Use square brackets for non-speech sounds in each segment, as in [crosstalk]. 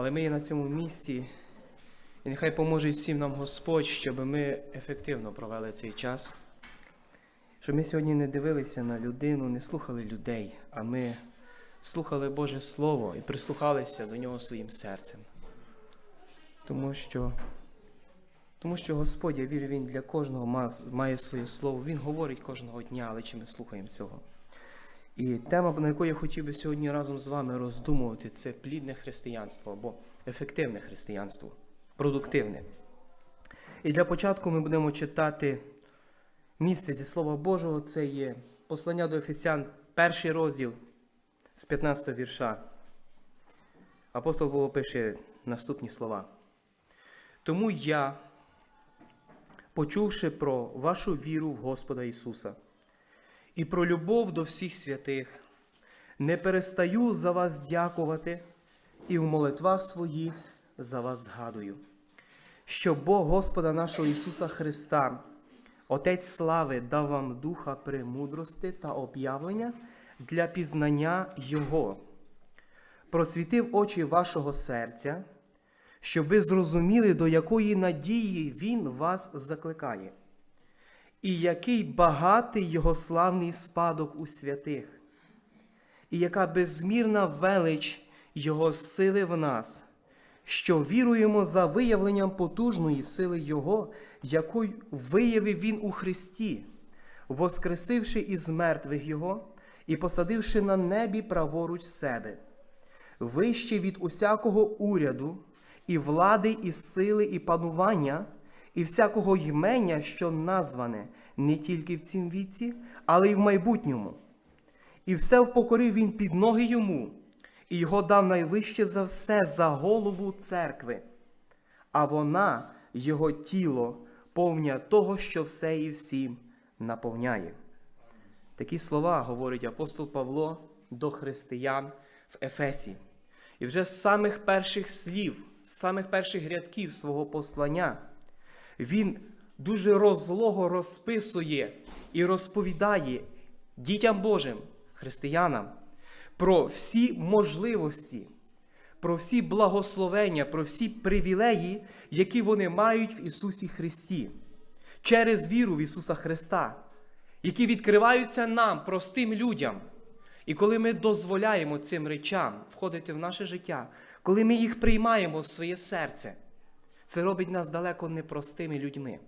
Але ми є на цьому місці, і нехай поможе всім нам Господь, щоб ми ефективно провели цей час. Щоб ми сьогодні не дивилися на людину, не слухали людей, а ми слухали Боже Слово і прислухалися до нього своїм серцем. Тому що, тому що Господь, я вірю, Він для кожного має своє слово. Він говорить кожного дня, але чи ми слухаємо цього? І тема, на яку я хотів би сьогодні разом з вами роздумувати, це плідне християнство або ефективне християнство, продуктивне. І для початку ми будемо читати місце зі Слова Божого. Це є послання до Ефесян, перший розділ з 15 вірша. Апостол Павло пише наступні слова. Тому я, почувши про вашу віру в Господа Ісуса і про любов до всіх святих, не перестаю за вас дякувати і в молитвах своїх за вас згадую, що Бог Господа нашого Ісуса Христа, Отець слави, дав вам духа премудрости та об'явлення для пізнання Його, просвітив очі вашого серця, щоб ви зрозуміли, до якої надії Він вас закликає, і який багатий його славний спадок у святих, і яка безмірна велич Його сили в нас, що віруємо за виявленням потужної сили Його, яку виявив Він у Христі, воскресивши із мертвих Його і посадивши на небі праворуч себе, вище від усякого уряду, і влади, і сили, і панування, і всякого ймення, що назване не тільки в цім віці, але й в майбутньому. І все впокорив він під ноги йому, і його дав найвище за все за голову церкви, а вона, його тіло, повня того, що все і всім наповняє. Такі слова говорить апостол Павло до християн в Ефесі. І вже з самих перших слів, з самих перших рядків свого послання, він дуже розлого розписує і розповідає дітям Божим, християнам, про всі можливості, про всі благословення, про всі привілеї, які вони мають в Ісусі Христі, через віру в Ісуса Христа, які відкриваються нам, простим людям. І коли ми дозволяємо цим речам входити в наше життя, коли ми їх приймаємо в своє серце, це робить нас далеко непростими людьми.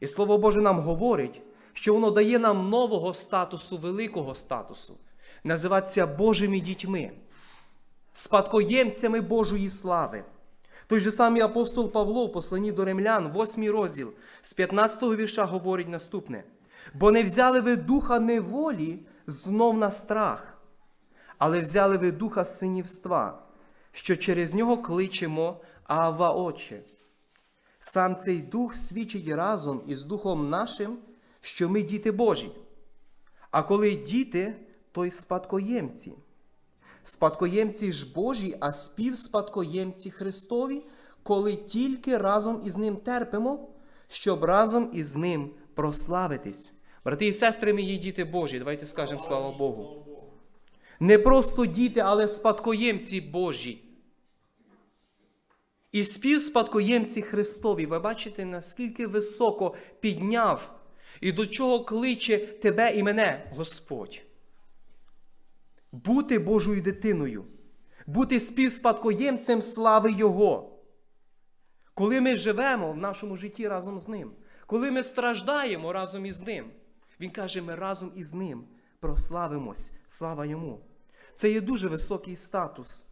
І Слово Боже нам говорить, що воно дає нам нового статусу, великого статусу, називатися Божими дітьми, спадкоємцями Божої слави. Той же самий апостол Павло в посланні до римлян, 8 розділ, з 15 вірша говорить наступне: бо не взяли ви духа неволі знов на страх, але взяли ви духа синівства, що через нього кличемо Ава Отче. Сам цей дух свідчить разом із духом нашим, що ми діти Божі. А коли діти, то й спадкоємці. Спадкоємці ж Божі, а співспадкоємці Христові, коли тільки разом із Ним терпимо, щоб разом із Ним прославитись. Брати і сестри, є діти Божі. Давайте скажемо слава Богу. Не просто діти, але спадкоємці Божі. І співспадкоємці Христові. Ви бачите, наскільки високо підняв і до чого кличе тебе і мене Господь. Бути Божою дитиною, бути співспадкоємцем слави Його. Коли ми живемо в нашому житті разом з Ним, коли ми страждаємо разом із Ним, Він каже, ми разом із Ним прославимось, слава Йому. Це є дуже високий статус,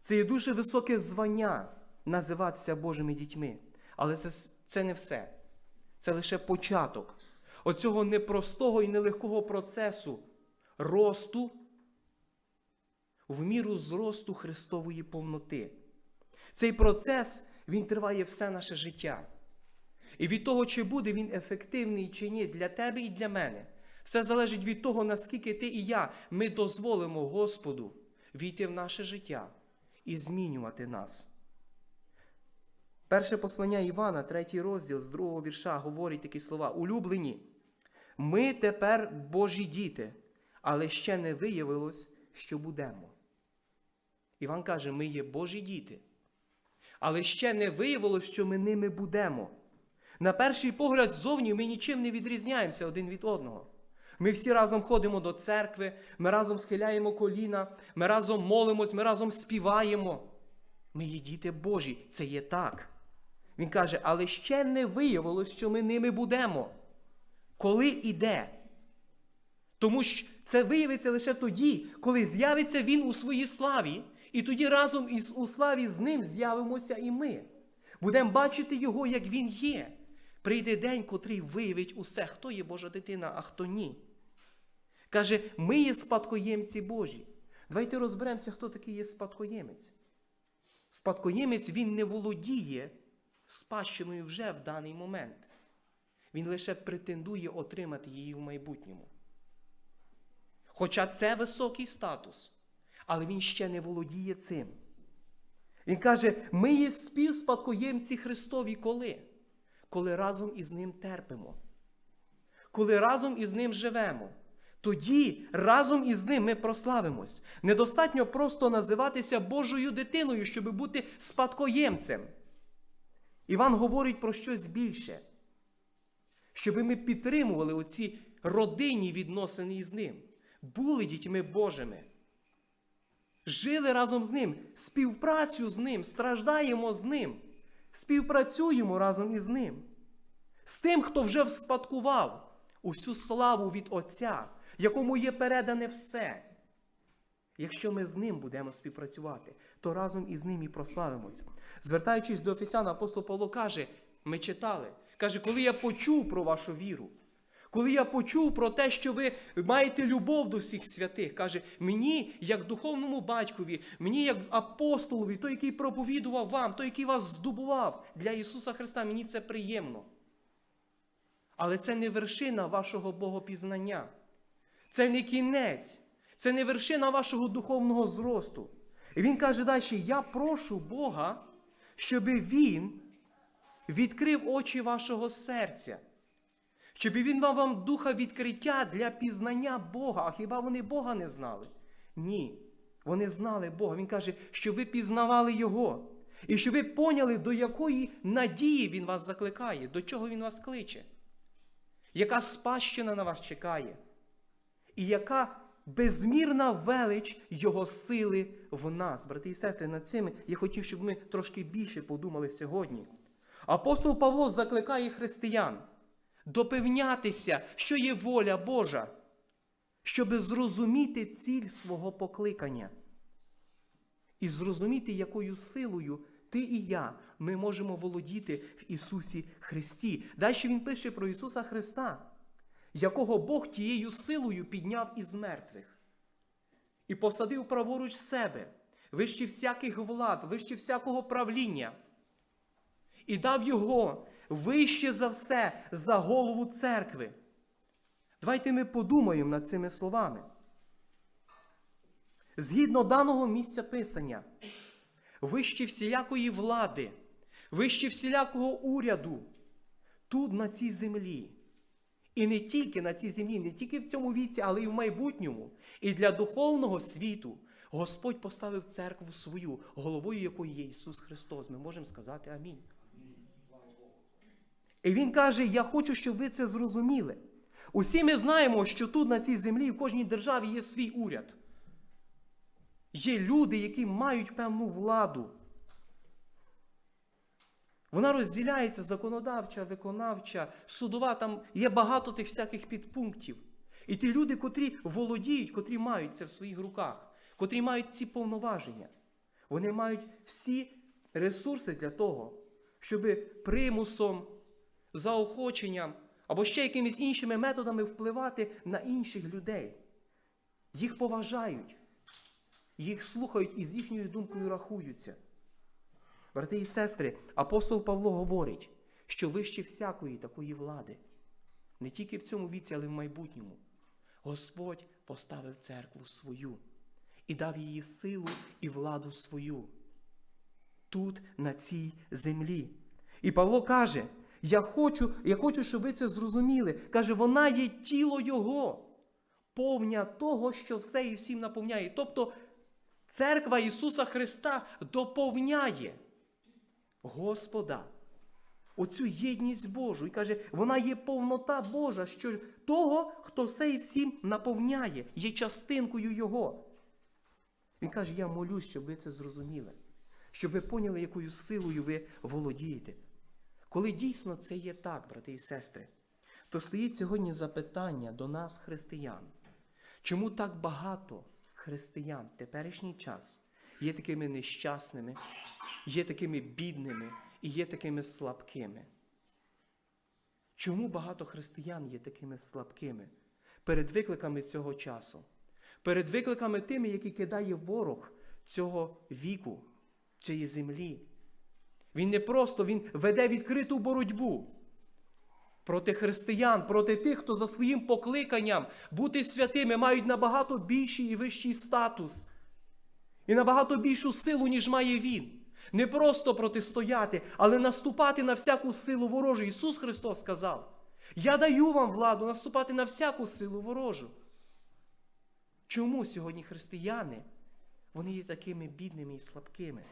це є дуже високе звання називатися Божими дітьми. Але це, це не все. Це лише початок оцього непростого і нелегкого процесу росту в міру зросту Христової повноти. Цей процес він триває все наше життя. І від того, чи буде він ефективний чи ні для тебе і для мене, все залежить від того, наскільки ти і я ми дозволимо Господу війти в наше життя і змінювати нас. Перше послання Івана, третій розділ з другого вірша, говорить такі слова: Улюблені, ми тепер Божі діти, але ще не виявилось, що будемо. Іван каже, ми є Божі діти. Але ще не виявилось, що ми ними будемо. На перший погляд, зовні ми нічим не відрізняємося один від одного. Ми всі разом ходимо до церкви, ми разом схиляємо коліна, ми разом молимось, ми разом співаємо. Ми є діти Божі, це є так. Він каже, але ще не виявилось, що ми ними будемо. Коли іде? Тому що це виявиться лише тоді, коли з'явиться він у своїй славі, і тоді разом із у славі з ним з'явимося і ми. Будемо бачити його, як він є. Прийде день, котрий виявить усе, хто є Божа дитина, а хто ні. Каже, ми є спадкоємці Божі. Давайте розберемося, хто такий є спадкоємець. Спадкоємець він не володіє спадщиною вже в даний момент. Він лише претендує отримати її в майбутньому. Хоча це високий статус, але він ще не володіє цим. Він каже: ми є співспадкоємці Христові коли? Коли разом із Ним терпимо, коли разом із Ним живемо. Тоді разом із ним ми прославимось. Недостатньо просто називатися Божою дитиною, щоб бути спадкоємцем. Іван говорить про щось більше, щоб ми підтримували оці родинні відносини із ним, були дітьми Божими. Жили разом з ним, співпрацю з ним, страждаємо з ним, співпрацюємо разом із ним, з тим, хто вже вспадкував усю славу від Отця, якому є передане все. Якщо ми з ним будемо співпрацювати, то разом із ним і прославимося. Звертаючись до Офісяна, апостол Павло каже: ми читали, каже, коли я почув про вашу віру, коли я почув про те, що ви маєте любов до всіх святих, каже, мені, як духовному батькові, мені, як апостолові, той, який проповідував вам, той, який вас здобував для Ісуса Христа, мені це приємно. Але це не вершина вашого богопізнання. Це не кінець, це не вершина вашого духовного зросту. І він каже далі: я прошу Бога, щоб Він відкрив очі вашого серця, щоб він дав вам духа відкриття для пізнання Бога. А хіба вони Бога не знали? Ні. Вони знали Бога. Він каже, що ви пізнавали Його. І що ви поняли, до якої надії Він вас закликає, до чого Він вас кличе, яка спадщина на вас чекає, і яка безмірна велич Його сили в нас. Брати і сестри, над цим я хотів, щоб ми трошки більше подумали сьогодні. Апостол Павло закликає християн допевнятися, що є воля Божа, щоб зрозуміти ціль свого покликання. І зрозуміти, якою силою ти і я ми можемо володіти в Ісусі Христі. Далі Він пише про Ісуса Христа, якого Бог тією силою підняв із мертвих і посадив праворуч себе, вище всяких влад, вище всякого правління, і дав Його вище за все за голову церкви. Давайте ми подумаємо над цими словами. Згідно даного місця Писання, вище всілякої влади, вище всілякого уряду, тут на цій землі. І не тільки на цій землі, не тільки в цьому віці, але й в майбутньому. І для духовного світу Господь поставив церкву свою, головою якої є Ісус Христос. Ми можемо сказати Амінь. І Він каже: Я хочу, щоб ви це зрозуміли. Усі ми знаємо, що тут, на цій землі, в кожній державі є свій уряд. Є люди, які мають певну владу. Вона розділяється законодавча, виконавча, судова, там є багато тих всяких підпунктів. І ті люди, котрі володіють, котрі мають це в своїх руках, котрі мають ці повноваження, вони мають всі ресурси для того, щоб примусом, заохоченням або ще якимись іншими методами впливати на інших людей. Їх поважають, їх слухають і з їхньою думкою рахуються. Брати і сестри, апостол Павло говорить, що вище всякої такої влади, не тільки в цьому віці, але й в майбутньому, Господь поставив церкву свою і дав їй силу і владу свою тут, на цій землі. І Павло каже: я хочу, я хочу, щоб ви це зрозуміли. Каже, вона є тіло Його, повня того, що все і всім наповняє. Тобто Церква Ісуса Христа доповняє Господа. Оцю єдність Божу. І каже, вона є повнота Божа, що того, хто все і всім наповняє, є частинкою Його. Він каже, я молюсь, щоб ви це зрозуміли, щоб ви поняли, якою силою ви володієте. Коли дійсно це є так, брати і сестри, то стоїть сьогодні запитання до нас, християн. Чому так багато християн в теперішній час є такими нещасними, є такими бідними і є такими слабкими? Чому багато християн є такими слабкими перед викликами цього часу? Перед викликами тими, які кидає ворог цього віку, цієї землі. Він не просто він веде відкриту боротьбу проти християн, проти тих, хто за своїм покликанням бути святими мають набагато більший і вищий статус і набагато більшу силу, ніж має він. Не просто протистояти, але наступати на всяку силу ворожу. Ісус Христос сказав: Я даю вам владу наступати на всяку силу ворожу. Чому сьогодні християни вони є такими бідними і слабкими?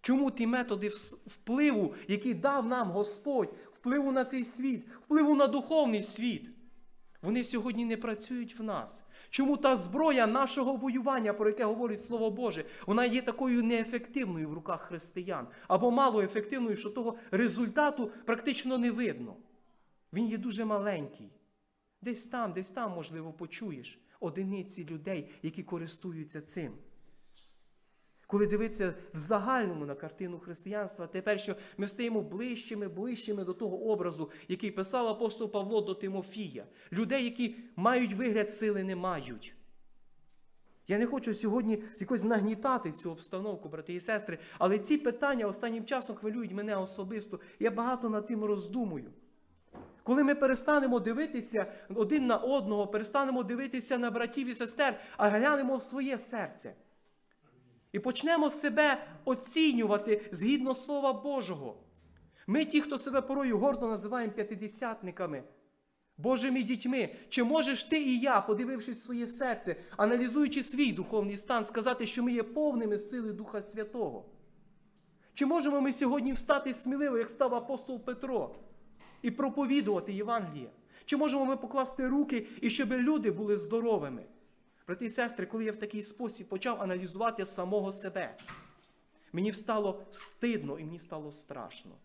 Чому ті методи впливу, які дав нам Господь, впливу на цей світ, впливу на духовний світ, вони сьогодні не працюють в нас? Чому та зброя нашого воювання, про яке говорить Слово Боже, вона є такою неефективною в руках християн, або малоефективною, що того результату практично не видно? Він є дуже маленький. Десь там, десь там, можливо, почуєш одиниці людей, які користуються цим. Коли дивитися в загальному на картину християнства, тепер що ми стаємо ближчими, ближчими до того образу, який писав апостол Павло до Тимофія. Людей, які мають вигляд сили, не мають. Я не хочу сьогодні якось нагнітати цю обстановку, брати і сестри, але ці питання останнім часом хвилюють мене особисто. Я багато над тим роздумую. Коли ми перестанемо дивитися один на одного, перестанемо дивитися на братів і сестер, а глянемо в своє серце. І почнемо себе оцінювати згідно Слова Божого. Ми, ті, хто себе порою гордо називаємо п'ятидесятниками, Божими дітьми, чи можеш ти і я, подивившись своє серце, аналізуючи свій духовний стан, сказати, що ми є повними сили Духа Святого? Чи можемо ми сьогодні встати сміливо, як став апостол Петро, і проповідувати Євангеліє? Чи можемо ми покласти руки і щоб люди були здоровими? Брати і сестри, коли я в такий спосіб почав аналізувати самого себе, мені стало стидно і мені стало страшно.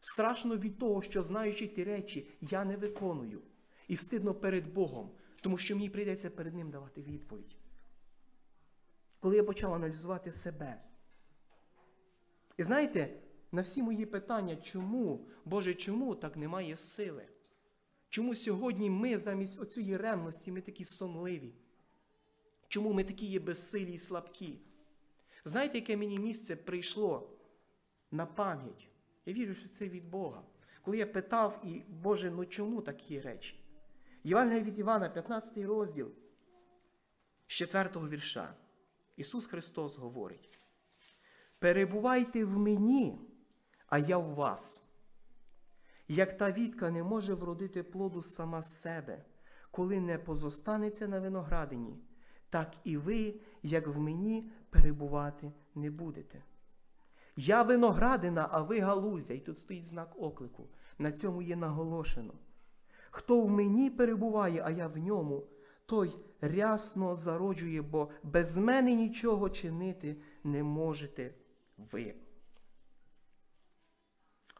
Страшно від того, що знаючи ті речі, я не виконую. І встидно перед Богом, тому що мені прийдеться перед Ним давати відповідь. Коли я почав аналізувати себе. І знаєте, на всі мої питання, чому, Боже, чому так немає сили? Чому сьогодні ми замість оцієї ревності ми такі сонливі? Чому ми такі є безсилі і слабкі? Знаєте, яке мені місце прийшло на пам'ять? Я вірю, що це від Бога. Коли я питав, і Боже, ну чому такі речі? Євангелія від Івана, 15 розділ, з 4 вірша. Ісус Христос говорить: Перебувайте в мені, а я в вас. Як та вітка не може вродити плоду сама з себе, коли не позостанеться на виноградині, так і ви, як в мені, перебувати не будете. Я виноградина, а ви галузя, і тут стоїть знак оклику. На цьому є наголошено. Хто в мені перебуває, а я в ньому, той рясно зароджує, бо без мене нічого чинити не можете ви.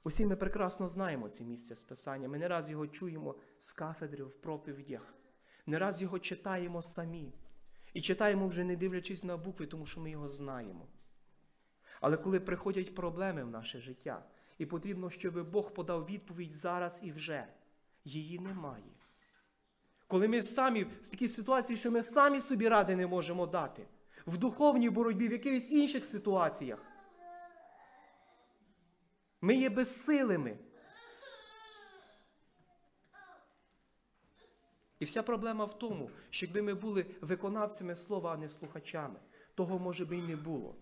Усі ми прекрасно знаємо це місце Списання. Ми не раз його чуємо з кафедри в проповідях, не раз його читаємо самі. І читаємо вже не дивлячись на букви, тому що ми його знаємо. Але коли приходять проблеми в наше життя, і потрібно, щоб Бог подав відповідь зараз і вже, її немає. Коли ми самі в такій ситуації, що ми самі собі ради не можемо дати, в духовній боротьбі, в якихось інших ситуаціях, ми є безсилими. І вся проблема в тому, що якби ми були виконавцями слова, а не слухачами, того може би й не було.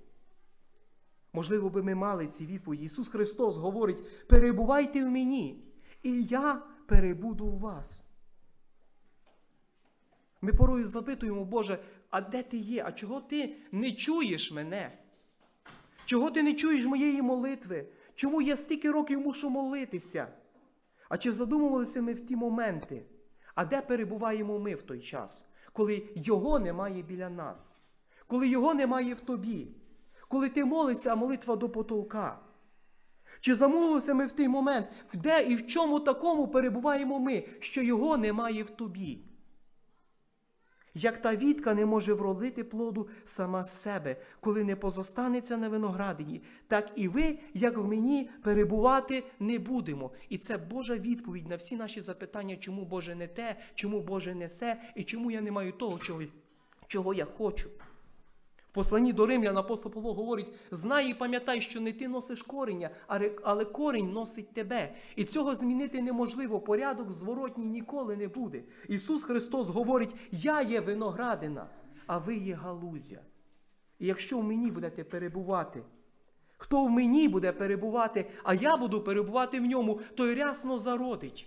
Можливо, би ми мали ці відповіді. Ісус Христос говорить: перебувайте в мені, і я перебуду у вас. Ми порою запитуємо, Боже, а де ти є? А чого ти не чуєш мене? Чого ти не чуєш моєї молитви? Чому я стільки років мушу молитися? А чи задумувалися ми в ті моменти? А де перебуваємо ми в той час, коли Його немає біля нас, коли Його немає в тобі, коли ти молишся, а молитва до потолка? Чи замовилися ми в той момент, в де і в чому такому перебуваємо ми, що Його немає в тобі? Як та вітка не може вродити плоду сама з себе, коли не позостанеться на виноградині, так і ви, як в мені, перебувати не будемо. І це Божа відповідь на всі наші запитання, чому Боже не те, чому Боже не се, і чому я не маю того, чого, я хочу. Посланні до Римлян апостол Павло говорить: знай і пам'ятай, що не ти носиш корення, але- але корінь носить тебе. І цього змінити неможливо. Порядок зворотній ніколи не буде. Ісус Христос говорить: Я є виноградина, а ви є галузя. І якщо в мені будете перебувати, хто в мені буде перебувати, а я буду перебувати в ньому, той рясно зародить,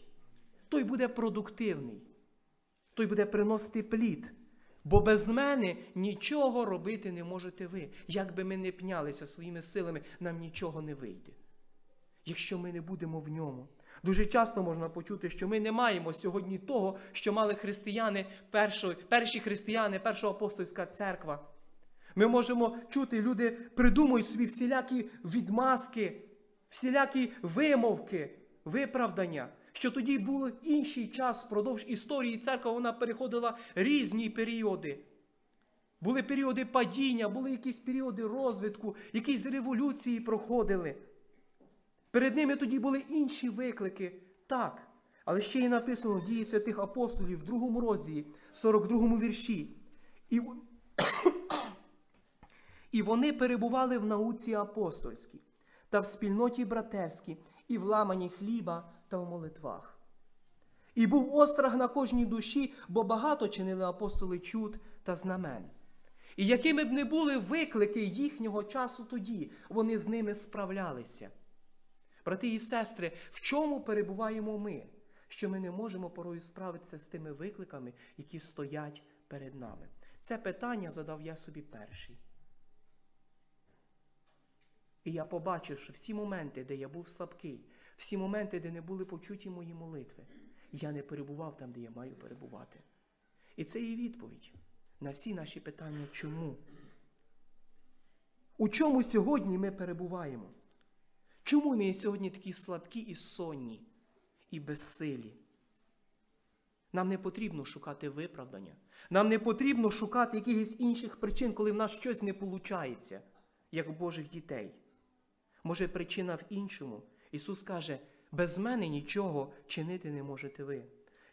той буде продуктивний, той буде приносити плід. Бо без мене нічого робити не можете ви. Як би ми не пнялися своїми силами, нам нічого не вийде. Якщо ми не будемо в ньому. Дуже часто можна почути, що ми не маємо сьогодні того, що мали християни, першої, перші християни, перша апостольська церква. Ми можемо чути, люди придумують собі всілякі відмазки, всілякі вимовки, виправдання. Що тоді був інший час впродовж історії церква, вона переходила різні періоди. Були періоди падіння, були якісь періоди розвитку, якісь революції проходили. Перед ними тоді були інші виклики. Так. Але ще й написано дії святих апостолів в другому розділі, 42 вірші. І, [coughs] і вони перебували в науці апостольській, та в спільноті братерській, і в ламані хліба та в молитвах. І був острах на кожній душі, бо багато чинили апостоли чуд та знамен. І якими б не були виклики їхнього часу тоді, вони з ними справлялися. Брати і сестри, в чому перебуваємо ми, що ми не можемо порою справитися з тими викликами, які стоять перед нами? Це питання задав я собі перший. І я побачив, що всі моменти, де я був слабкий, всі моменти, де не були почуті мої молитви, я не перебував там, де я маю перебувати. І це є відповідь на всі наші питання, чому? У чому сьогодні ми перебуваємо? Чому ми сьогодні такі слабкі і сонні, і безсилі? Нам не потрібно шукати виправдання. Нам не потрібно шукати якихось інших причин, коли в нас щось не виходить, як у Божих дітей. Може, причина в іншому. Ісус каже, без мене нічого чинити не можете ви.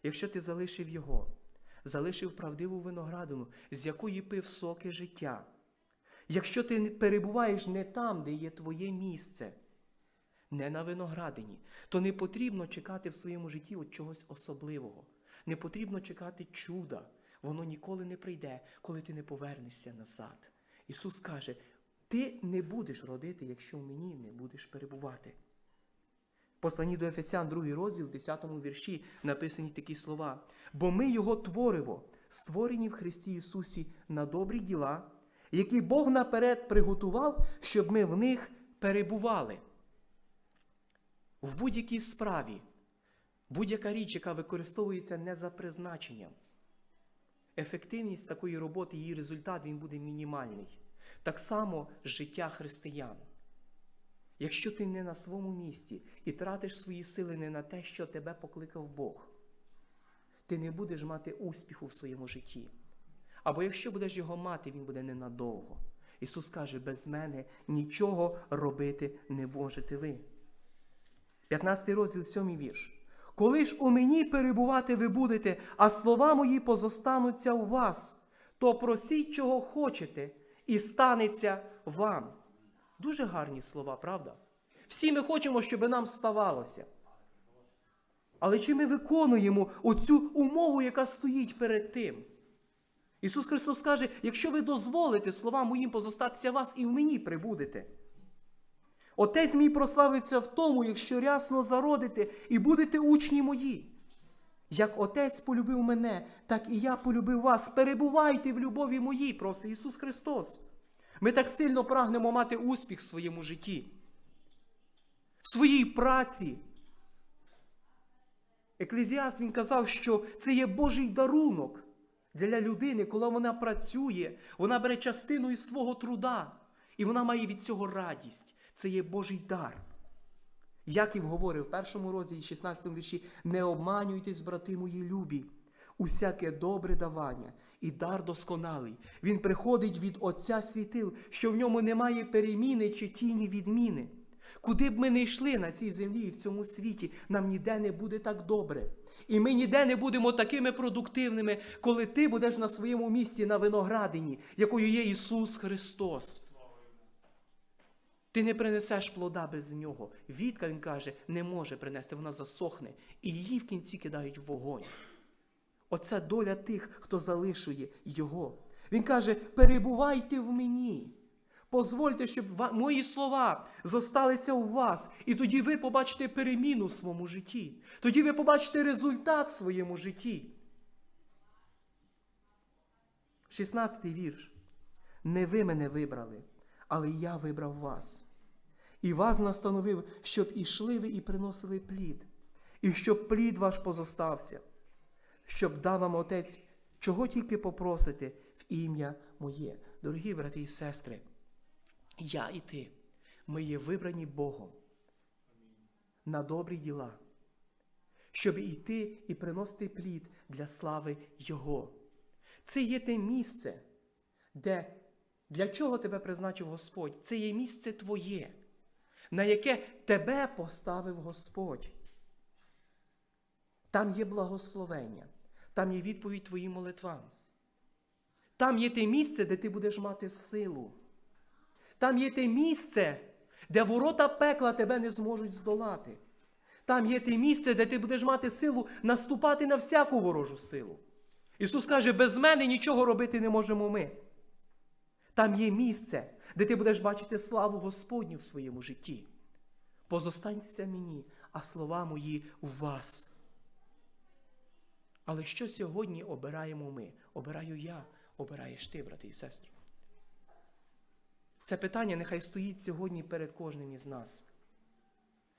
Якщо ти залишив Його, залишив правдиву виноградину, з якої пив соки життя. Якщо ти перебуваєш не там, де є твоє місце, не на виноградині, то не потрібно чекати в своєму житті от чогось особливого. Не потрібно чекати чуда. Воно ніколи не прийде, коли ти не повернешся назад. Ісус каже: ти не будеш родити, якщо в мені не будеш перебувати. Посланні до Ефесян, 2 розділ, 10 вірші написані такі слова. Бо ми Його твориво, створені в Христі Ісусі на добрі діла, які Бог наперед приготував, щоб ми в них перебували. В будь-якій справі, будь-яка річ, яка використовується не за призначенням, ефективність такої роботи, її результат він буде мінімальний. Так само життя християн. Якщо ти не на своєму місці і тратиш свої сили не на те, що тебе покликав Бог, ти не будеш мати успіху в своєму житті. Або якщо будеш його мати, він буде ненадовго. Ісус каже, без мене нічого робити не можете ви. 15 розділ, 7 вірш. Коли ж у мені перебувати ви будете, а слова мої позостануться у вас, то просіть, чого хочете, і станеться вам. Дуже гарні слова, правда? Всі ми хочемо, щоб нам ставалося. Але чи ми виконуємо оцю умову, яка стоїть перед тим? Ісус Христос каже: якщо ви дозволите словам моїм позостатися вас, і в мені прибудете. Отець мій прославиться в тому, якщо рясно зародите і будете учні мої. Як Отець полюбив мене, так і я полюбив вас. Перебувайте в любові моїй, просить Ісус Христос. Ми так сильно прагнемо мати успіх в своєму житті, в своїй праці. Еклезіаст він казав, що це є Божий дарунок для людини, коли вона працює, вона бере частину із свого труда, і вона має від цього радість. Це є Божий дар. Яків говорив в першому розділі 16 вірші: не обманюйтесь, брати мої любі, усяке добре давання і дар досконалий. Він приходить від Отця світил, що в ньому немає переміни чи тіні відміни. Куди б ми не йшли на цій землі і в цьому світі, нам ніде не буде так добре. І ми ніде не будемо такими продуктивними, коли ти будеш на своєму місці на виноградині, якою є Ісус Христос. Ти не принесеш плода без нього. Вітка, він каже, не може принести, вона засохне, і її в кінці кидають в вогонь. Оце доля тих, хто залишує його. Він каже: перебувайте в мені. Позвольте, щоб мої слова зосталися у вас, і тоді ви побачите переміну в своєму житті. Тоді ви побачите результат в своєму житті. 16 вірш. Не ви мене вибрали, але я вибрав вас. І вас настановив, щоб ішли ви і приносили плід, і щоб плід ваш позостався, щоб дав вам Отець, чого тільки попросите в ім'я моє. Дорогі брати і сестри, я і ти, ми є вибрані Богом на добрі діла, щоб іти і приносити плід для слави Його. Це є те місце, де для чого тебе призначив Господь? Це є місце твоє, на яке тебе поставив Господь. Там є благословення, там є відповідь твоїм молитвам. Там є те місце, де ти будеш мати силу. Там є те місце, де ворота пекла тебе не зможуть здолати. Там є те місце, де ти будеш мати силу наступати на всяку ворожу силу. Ісус каже, без мене нічого робити не можемо ми. Там є місце, де ти будеш бачити славу Господню в своєму житті. Позостаньтеся мені, а слова мої у вас. Але що сьогодні обираємо ми? Обираю я, обираєш ти, брати і сестри. Це питання нехай стоїть сьогодні перед кожним із нас.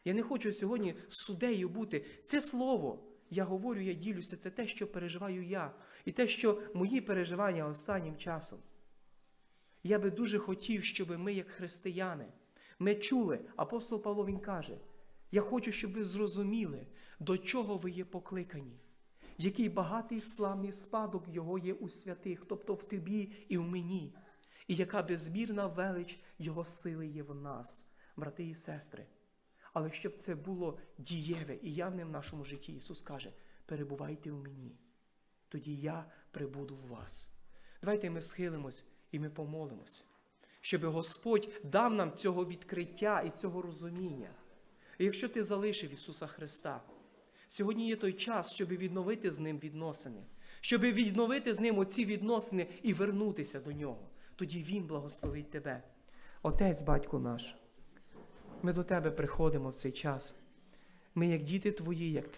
Я не хочу сьогодні суддею бути. Це слово, я говорю, я ділюся, це те, що переживаю я, і те, що мої переживання останнім часом. Я би дуже хотів, щоб ми, як християни, ми чули, апостол Павло він каже, я хочу, щоб ви зрозуміли, до чого ви є покликані, який багатий славний спадок Його є у святих, тобто в тобі і в мені, і яка безмірна велич Його сили є в нас, брати і сестри. Але щоб це було дієве і явне в нашому житті, Ісус каже, перебувайте у мені, тоді я прибуду в вас. Давайте ми схилимось і ми помолимося, щоб Господь дав нам цього відкриття і цього розуміння. І якщо ти залишив Ісуса Христа, сьогодні є той час, щоб відновити з Ним відносини, щоб відновити з Ним оці відносини і вернутися до Нього. Тоді Він благословить тебе. Отець, батько наш, ми до Тебе приходимо в цей час. Ми, як діти Твої, як